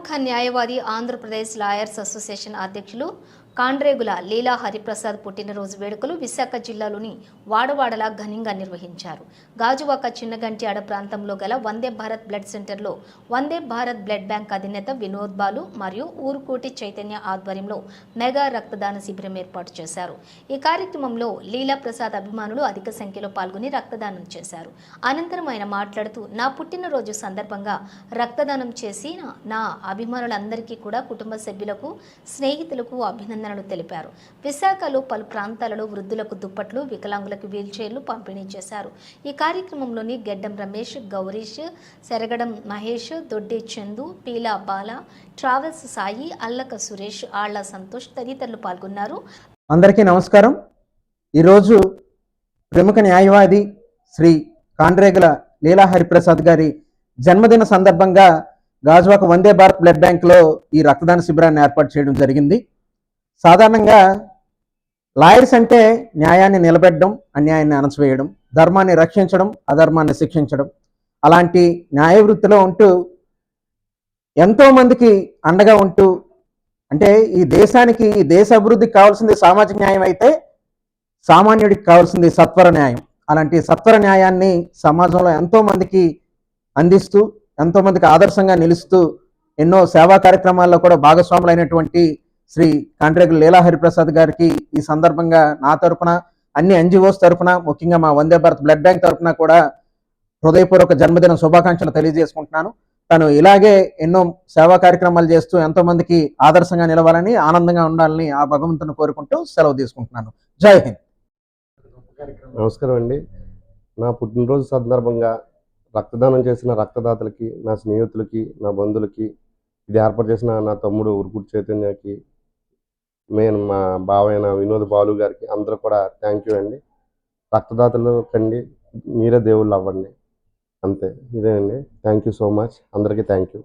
ప్రముఖ న్యాయవాది Andhra Pradesh lawyers association అధ్యక్షులు కాండ్రేగుల లీలా హరిప్రసాద్ పుట్టినరోజు వేడుకలు విశాఖ జిల్లాలోని వాడవాడలా ఘనంగా నిర్వహించారు. గాజువాక అడ ప్రాంతంలో గల వందే భారత్ బ్లడ్ సెంటర్లో వందే భారత్ బ్లడ్ బ్యాంక్ అధినేత వినోద్ బాలు మరియు ఊరుకోటి చైతన్య ఆధ్వర్యంలో మెగా రక్తదాన శిబిరం ఏర్పాటు చేశారు. ఈ కార్యక్రమంలో లీలా ప్రసాద్ అభిమానులు అధిక సంఖ్యలో పాల్గొని రక్తదానం చేశారు. అనంతరం ఆయన మాట్లాడుతూ నా పుట్టినరోజు సందర్భంగా రక్తదానం చేసి నా- అభిమానులందరికీ కూడా కుటుంబ సభ్యులకు స్నేహితులకు అభినందనలు తెలిపారు. విశాఖలో పలు ప్రాంతాలలో వృద్ధులకు దుప్పట్లు వికలాంగులకు వీల్చైర్లు పంపిణీ చేశారు. ఈ కార్యక్రమంలోని గెడ్డం రమేష్ గౌరీష్ సెరగడం మహేష్ దొడ్డి చందు పీలా బాల ట్రావెల్స్ సాయి అల్లక సురేష్ ఆళ్ళ సంతోష్ తదితరులు పాల్గొన్నారు. అందరికీ నమస్కారం. ఈరోజు ప్రముఖ న్యాయవాది శ్రీ కాండ్రేగుల లీలా హరిప్రసాద్ గారి జన్మదిన సందర్భంగా గాజువాక వందే భారత్ బ్లడ్ బ్యాంక్లో ఈ రక్తదాన శిబిరాన్ని ఏర్పాటు చేయడం జరిగింది. సాధారణంగా లాయర్స్ అంటే న్యాయాన్ని నిలబెట్టడం అన్యాయాన్ని అణచివేయడం ధర్మాన్ని రక్షించడం అధర్మాన్ని శిక్షించడం. అలాంటి న్యాయ వృత్తిలో ఉంటూ ఎంతో మందికి అండగా ఉంటూ అంటే ఈ దేశానికి ఈ దేశ అభివృద్ధికి కావాల్సింది సామాజిక న్యాయం అయితే సామాన్యుడికి కావాల్సింది సత్వర న్యాయం. అలాంటి సత్వర న్యాయాన్ని సమాజంలో ఎంతోమందికి అందిస్తూ ఎంతోమందికి ఆదర్శంగా నిలుస్తూ ఎన్నో సేవా కార్యక్రమాల్లో కూడా భాగస్వాములైనటువంటి శ్రీ కాంట్రేగుల లీలా హరిప్రసాద్ గారికి ఈ సందర్భంగా నా తరపున అన్ని ఎన్జిఓస్ తరఫున ముఖ్యంగా మా వందే భారత్ బ్లడ్ బ్యాంక్ తరఫున కూడా హృదయపూర్వక జన్మదిన శుభాకాంక్షలు తెలియజేసుకుంటున్నాను. తను ఇలాగే ఎన్నో సేవా కార్యక్రమాలు చేస్తూ ఎంతో మందికి ఆదర్శంగా నిలవాలని ఆనందంగా ఉండాలని ఆ భగవంతుని కోరుకుంటూ సెలవు తీసుకుంటున్నాను. జై హింద్. నమస్కారం అండి. నా పుట్టినరోజు సందర్భంగా రక్తదానం చేసిన రక్తదాతలకి నా స్నేహితులకి నా బంధువులకి ఇది ఏర్పాటు చేసిన నా తమ్ముడు ఉరుకుడు చైతన్యకి నేను మా బావైన వినోద్ బాలు గారికి అందరూ కూడా థ్యాంక్ యూ అండి. రక్తదాతలు కండి మీరే దేవుళ్ళు అవ్వండి. అంతే ఇదే అండి థ్యాంక్ యూ సో మచ్ అందరికీ థ్యాంక్ యూ